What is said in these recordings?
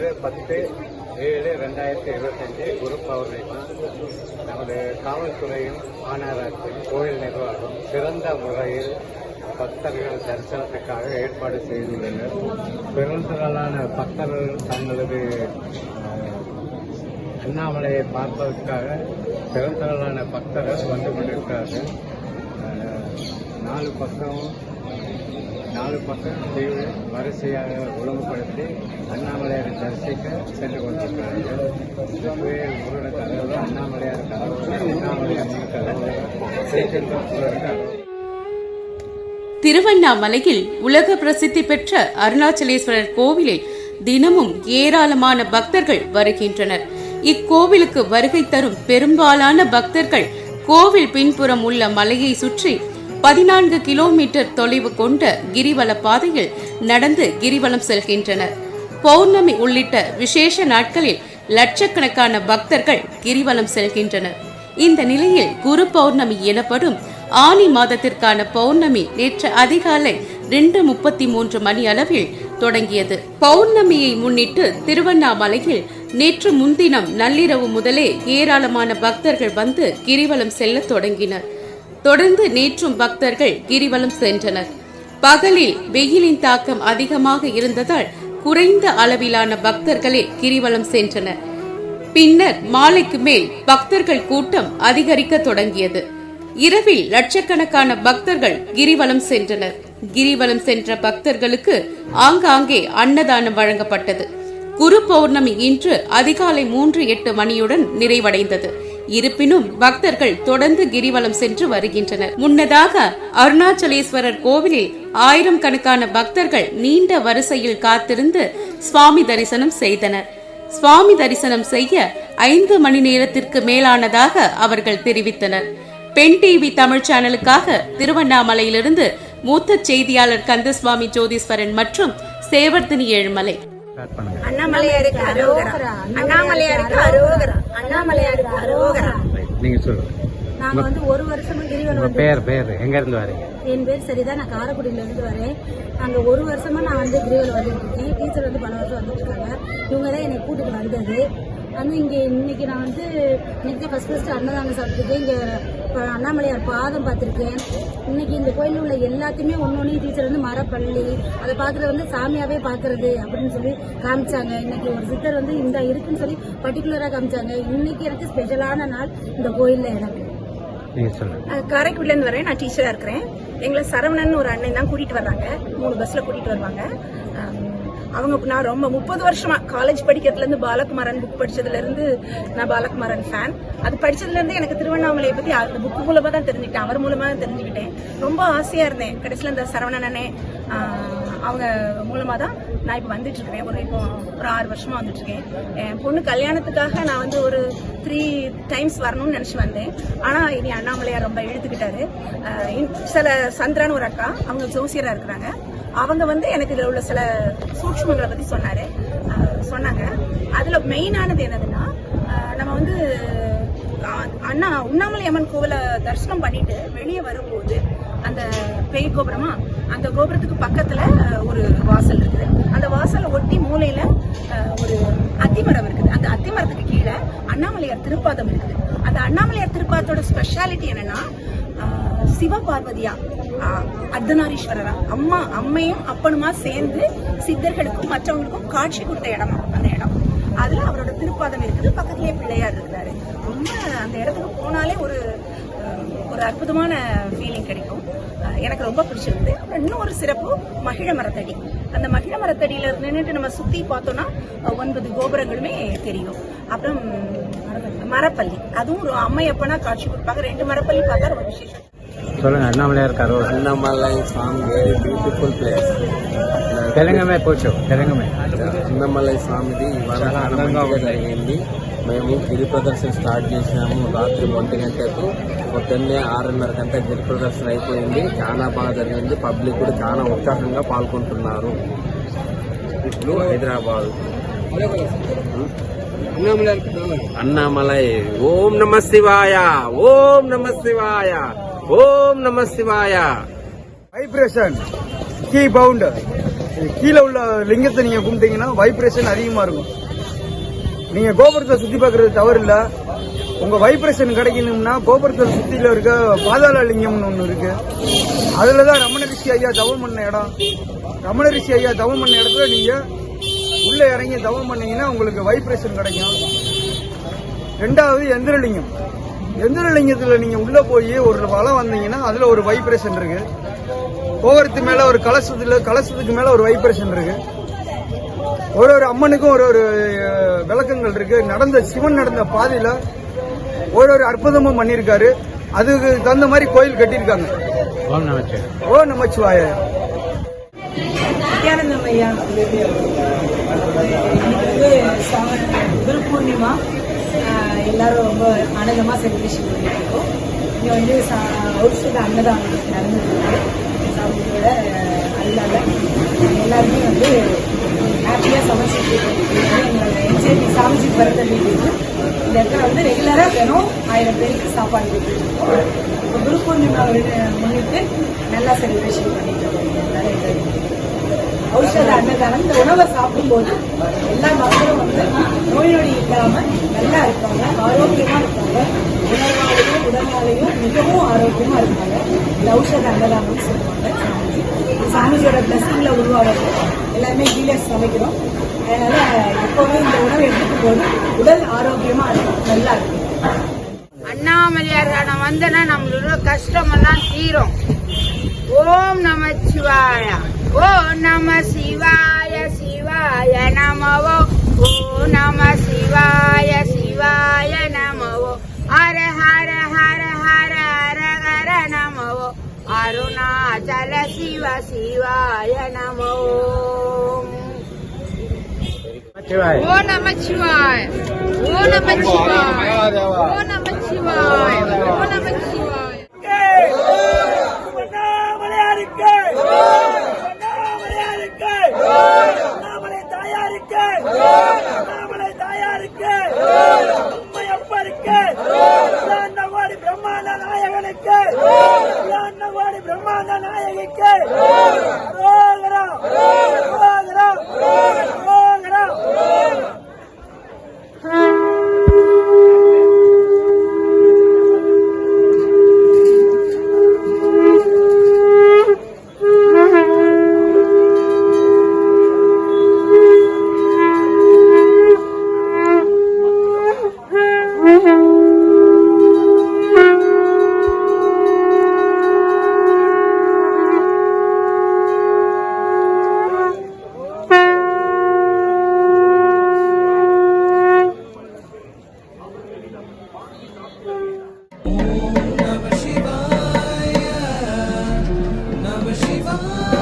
இன்று பத்து ஏழு ரெண்டாயிரத்தி இருபத்தஞ்சு குரு பௌர்ணமி. நமது காவல்துறையும் மாநகராட்சியும் கோயில் நிர்வாகம் சிறந்த முறையில் பக்தர்கள் தரிசனத்துக்காக ஏற்பாடு செய்துள்ளனர். பெருந்திரளான பக்தர்கள் தங்களது அண்ணாமலையை பார்ப்பதற்காக பெருந்திரளான பக்தர்கள் வந்து கொண்டிருக்கிறார்கள். நாலு பக்கம் நாலு பக்கம் தீவு வரிசையாக ஒழுங்குபடுத்தி அண்ணாமலையாரை தரிசிக்க சென்று கொண்டிருக்கிறார்கள். இதுவே முருகன் கதவு அண்ணாமலையார் கதவு அண்ணாமலையார் கதவு. ஸ்ரீசெல்வம் திருவண்ணாமலையில் உலக பிரசித்தி பெற்ற அருணாச்சலேஸ்வரர் கோவிலில் தினமும் ஏராளமான பக்தர்கள் வருகின்றனர். இக்கோவிலுக்கு வருகை தரும் பெரும்பாலான பக்தர்கள் கோவில் பின்புறம் உள்ள மலையை சுற்றி பதினான்கு கிலோமீட்டர் தொலைவு கொண்ட கிரிவல பாதையில் நடந்து கிரிவலம் செல்கின்றனர். பௌர்ணமி உள்ளிட்ட விசேஷ நாட்களில் லட்சக்கணக்கான பக்தர்கள் கிரிவலம் செல்கின்றனர். இந்த நிலையில் குரு பௌர்ணமி எனப்படும் ஆனி மாதத்திற்கான பௌர்ணமி நேற்று அதிகாலை ரெண்டு முப்பத்தி மூன்று மணி அளவில் தொடங்கியது. பௌர்ணமியை முன்னிட்டு திருவண்ணாமலையில் நேற்று முன்தினம் நள்ளிரவு முதலே ஏராளமான பக்தர்கள் வந்து கிரிவலம் செல்ல தொடங்கினர். தொடர்ந்து நேற்றும் பக்தர்கள் கிரிவலம் சென்றனர். பகலில் வெயிலின் தாக்கம் அதிகமாக இருந்ததால் குறைந்த அளவிலான பக்தர்களே கிரிவலம் சென்றனர். பின்னர் மாலைக்கு மேல் பக்தர்கள் கூட்டம் அதிகரிக்க தொடங்கியது. இரவில் லட்சக்கணக்கான பக்தர்கள் கிரிவலம் சென்றனர். கிரிவலம் சென்ற பக்தர்களுக்கு ஆங்காங்கே அன்னதானம் வழங்கப்பட்டது. குரு பௌர்ணமி இன்று அதிகாலை மூன்று எட்டு மணியுடன் நிறைவடைந்தது. இருப்பினும் பக்தர்கள் தொடர்ந்து கிரிவலம் சென்று வருகின்றனர். முன்னதாக அருணாச்சலேஸ்வரர் கோவிலில் ஆயிரம் கணக்கான பக்தர்கள் நீண்ட வரிசையில் காத்திருந்து சுவாமி தரிசனம் செய்தனர். சுவாமி தரிசனம் செய்ய ஐந்து மணி நேரத்திற்கு மேலானதாக அவர்கள் தெரிவித்தனர். பெண் டிவி தமிழ் சேனலுக்காக திருவண்ணாமலையிலிருந்து மூத்த செய்தியாளர் கந்தசுவாமி ஜோதீஸ்வரன் மற்றும் சேவர்தினி ஏழுமலை. அண்ணாமலையாருக்கு அரோகரா. அண்ணாமலையாருக்கு அரோகரா. அண்ணாமலையாருக்கு அரோகரா. நீங்க சொல்லுங்க. நாங்க வந்து ஒரு வருஷமா கிரிவலம் பேர் பேர் எங்க இருந்து வரீங்க? என் பேர் சரிதான் நான் காரைக்குடியில இருந்து வரேன். அங்க ஒரு வருஷமா நான் வந்து கிரிவலம் வந்துட்டு இருக்கேன். டீச்சர் வந்து பல வருஷம் வந்துட்டு இருக்காங்க. இவங்க தான் என்னை கூட்டிட்டு வந்தது. வந்து இங்க இன்னைக்கு நான் வந்து இன்னைக்கு ஃபர்ஸ்ட் ஃபர்ஸ்ட் அன்னதானம் சாப்பிட்டுருக்கேன் இங்க அண்ணாமலையார் பாதம் பார்த்திருக்கேன். இன்னைக்கு இந்த கோயிலில் உள்ள எல்லாத்தையுமே ஒன்னொன்னு டீச்சர் வந்து மரப்பள்ளி அதை பார்க்கறது வந்து சாமியாவே பார்க்கறது அப்படின்னு சொல்லி காமிச்சாங்க. இன்னைக்கு ஒரு சித்தர் வந்து இந்த இருக்குன்னு சொல்லி பர்டிகுலரா காமிச்சாங்க. இன்னைக்கு எனக்கு ஸ்பெஷலான நாள் இந்த கோயில்ல எனக்கு. நீங்க சொல்லுங்க. நான் காரைக்குடில இருந்து வரேன். நான் டீச்சரா இருக்கிறேன். எங்களை சரவணன் ஒரு அண்ணன் தான் கூட்டிட்டு வர்றாங்க. மூணு பஸ்ல கூட்டிட்டு வருவாங்க. அவங்க நான் ரொம்ப முப்பது வருஷமா காலேஜ் படிக்கிறதுலேருந்து பாலகுமாரன் புக் படித்ததுலேருந்து நான் பாலகுமாரன் ஃபேன் அது படித்ததுலேருந்து எனக்கு திருவண்ணாமலையை பற்றி அந்த புக்கு மூலமாக தான் தெரிஞ்சுக்கிட்டேன். அவர் மூலமாக தான் தெரிஞ்சுக்கிட்டேன். ரொம்ப ஆசையாக இருந்தேன். கடைசியில் இந்த சரவணனே அவங்க மூலமாக தான் நான் இப்போ வந்துட்டு இருக்கேன் ஒரு இப்போ ஒரு ஆறு வருஷமா வந்துட்டு இருக்கேன் என் பொண்ணு கல்யாணத்துக்காக நான் வந்து ஒரு த்ரீ டைம்ஸ் வரணும்னு நினச்சி வந்தேன். ஆனால் இனி அண்ணாமலையார் ரொம்ப இழுத்துக்கிட்டாரு. இன்- சில சந்திரான்னு ஒரு அக்கா அவங்க ஜோசியராக இருக்கிறாங்க. அவங்க வந்து எனக்கு இதில் உள்ள சில சூக்ஷ்மங்களை பற்றி சொன்னார். சொன்னாங்க. அதில் மெயினானது என்னதுன்னா நம்ம வந்து அண்ணா உண்ணாமலை அம்மன் கோவிலை தரிசனம் பண்ணிட்டு வெளியே வரும்போது அந்த பேய் கோபுரமா அந்த கோபுரத்துக்கு பக்கத்துல ஒரு வாசல் இருக்குது. அந்த வாசலை ஒட்டி மூலையில ஒரு அத்திமரம் இருக்குது. அந்த அத்திமரத்துக்கு கீழே அண்ணாமலையார் திருப்பாதம் இருக்குது. அந்த அண்ணாமலையார் திருப்பாதத்தோட ஸ்பெஷாலிட்டி என்னன்னா சிவ சிவபார்வதியா அர்த்தநாரீஸ்வரரா அம்மா அம்மையும் அப்பனுமா சேர்ந்து சித்தர்களுக்கும் மற்றவங்களுக்கும் காட்சி கொடுத்த இடமா அந்த இடம். அதுல அவரோட திருப்பாதம் இருக்குது பக்கத்துலயே பிள்ளையார் இருக்கிறாரு. ரொம்ப அந்த இடத்துக்கு போனாலே ஒரு ஒரு அற்புதமான ஃபீலிங் கிடைக்கும். எனக்கு ரொம்ப பிடிச்சிருந்தது. அப்புறம் இன்னும் ஒரு சிறப்பு மகிழ மரத்தடி. அந்த மகிழ மரத்தடியில நின்றுட்டு நம்ம சுத்தி பார்த்தோம்னா ஒன்பது கோபுரங்களுமே தெரியும். அப்புறம் மரப்பள்ளி. அதுவும் ஒரு அம்மையப்பனா காட்சி கொடுப்பாங்க. ரெண்டு மரப்பள்ளி பார்த்தா ரொம்ப விசேஷம். சொல்லுங்க అన్నమలయారు కరో Annamalai Swami, very beautiful place. Telangana కూర్చో తెలంగాణ అన్నమలై స్వామిది ఇవాళ చాలా చాలా అందంగా మంచిగా ఉంది. జరిగింది మేము గిరి ప్రదర్శన స్టార్ట్ చేసినాము రాత్రి ఒంటి గంటకు పొద్దున్నే ఆరున్నర గంట గిరి ప్రదర్శన అయిపోయింది చాలా బాగా జరిగింది పబ్లిక్ కూడా చాలా ఉత్సాహంగా పాల్గొంటున్నారు ఇప్పుడు హైదరాబాద్ అన్నామలై ఓం నమ శివాయ ఓం నమ శివాయ ஓம் நம சிவாயா. வைப்ரேஷன் கீ பவுண்ட் கீழே உள்ள லிங்கத்தை நீங்க கும்பிட்டீங்கன்னா வைப்ரேஷன் அதிகமா இருக்கும். நீங்க கோபுரத்தை சுத்தி பாக்குறது தவறு இல்ல உங்க வைப்ரேஷன் கிடைக்கணும்னா கோபுரத்தை சுத்தியில இருக்க பாதாள லிங்கம்னு ஒண்ணு இருக்கு. அதுலதான் ரமண ரிஷி ஐயா தவம் பண்ண இடம். ரமண ரிஷி ஐயா தவம் பண்ண இடத்துல நீங்க உள்ள இறங்கி தவம் பண்ணீங்கன்னா உங்களுக்கு வைப்ரேஷன் கிடைக்கும். ரெண்டாவது எந்திரலிங்கம். எந்திரலிங்கத்துல நீங்க உள்ள போய் ஒரு வளம் வந்தீங்கன்னா அதுல ஒரு வைப்ரேஷன் இருக்கு. கோபுரத்து மேல ஒரு கலசத்துல கலசத்துக்கு மேல ஒரு வைப்ரேஷன் இருக்கு. ஒரு ஒரு அம்மனுக்கும் ஒரு ஒரு விளக்கங்கள் இருக்கு. நடந்த சிவன் நடந்த பாதையில ஒரு ஒரு அற்புதமும் பண்ணியிருக்காரு. அதுக்கு தகுந்த மாதிரி கோயில் கட்டியிருக்காங்க. ஓ நமச்சிவாய. நித்யானந்தம் எல்லாரும் ரொம்ப ஆனந்தமாக செலிப்ரேஷன் பண்ணிட்டு இருக்கோம். இங்கே வந்து அவுட்ஸ்ட் அன்னதானம் நடந்துருக்கு சாமியோட அல்லாத எல்லாருமே வந்து ஹாப்பியாக சமைச்சிட்டு எங்களோட என்ஜிபி சாமிஜி பிறந்த வீட்டுக்கு. இந்த இடத்துல வந்து ரெகுலராக வேணும் ஆயிரம் பேருக்கு சாப்பாடு கொடுத்துருக்கோம். இப்போ குரு பூர்ணிமா முன்னிட்டு நல்லா செலிப்ரேஷன் பண்ணிட்டு இருக்கோம். எல்லாரும். ஔஷத அன்னதானம் இந்த உணவை சாப்பிடும்போது எல்லா மக்களும் வந்து நோய் நொடி இல்லாம நல்லா இருப்பாங்க ஆரோக்கியமா இருப்பாங்க. உணவாலையும் உடலாலையும் மிகவும் ஆரோக்கியமா இருப்பாங்க. இந்த ஔஷத அன்னதானம் சொல்லுவாங்க சாமிஜியோட பிளஸிங்ல உருவாகிறது எல்லாருமே டீலர்ஸ் சமைக்கிறோம். அதனால எப்பவுமே இந்த உணவு எடுத்துக்கும் போது உடல் ஆரோக்கியமா இருக்கும் நல்லா இருக்கும். அண்ணாமலையார் நான் வந்தனா நம்மளோட கஷ்டமெல்லாம் தீரும். ஓம் நம சிவாய ஓம் நம சிவாய சிவாய நமவோ ஓ நம சிவாய சிவாய நமவோ ஹர ஹர ஹர ஹர ஹர ஹர நமவோ அருணாச்சல சிவ சிவாய நமோ நமச்சிவாய ஓ நம சிவாய ஓ நம சிவாய ஓ நம சிவாய ஓ Shiva.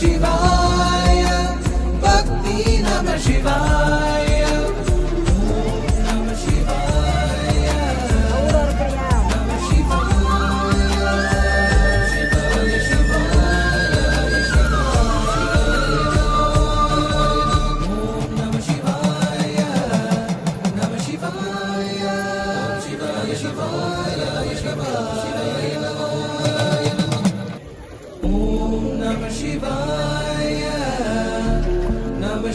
शिवाय। भक्ति भक्तिनः शिवाय।